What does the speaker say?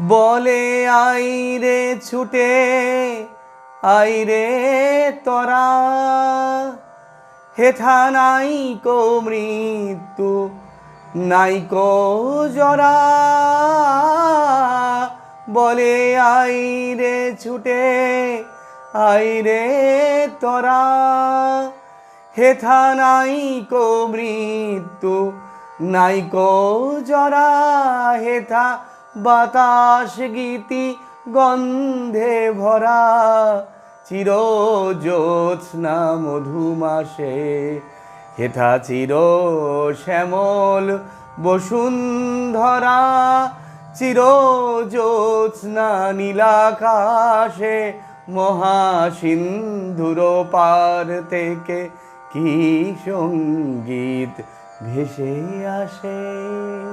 বলে আইরে ছুটে আইরে তরা, হেথা নাই কো মৃত্যু, নাই কো জরা। বলে আইরে ছুটে আইরে তরা, হেথা নাই কো মৃত্যু নাই কো জরা, হেথা বাতাস গীতি গন্ধে ভরা। চির জ্যোৎস্না মধুমাসে, হেথা চির শ্যামল বসুন্ধরা। চির জ্যোৎস্না নীলাকাশে, মহাসিন্ধুর পার থেকে কি সংগীত ভেসে আসে।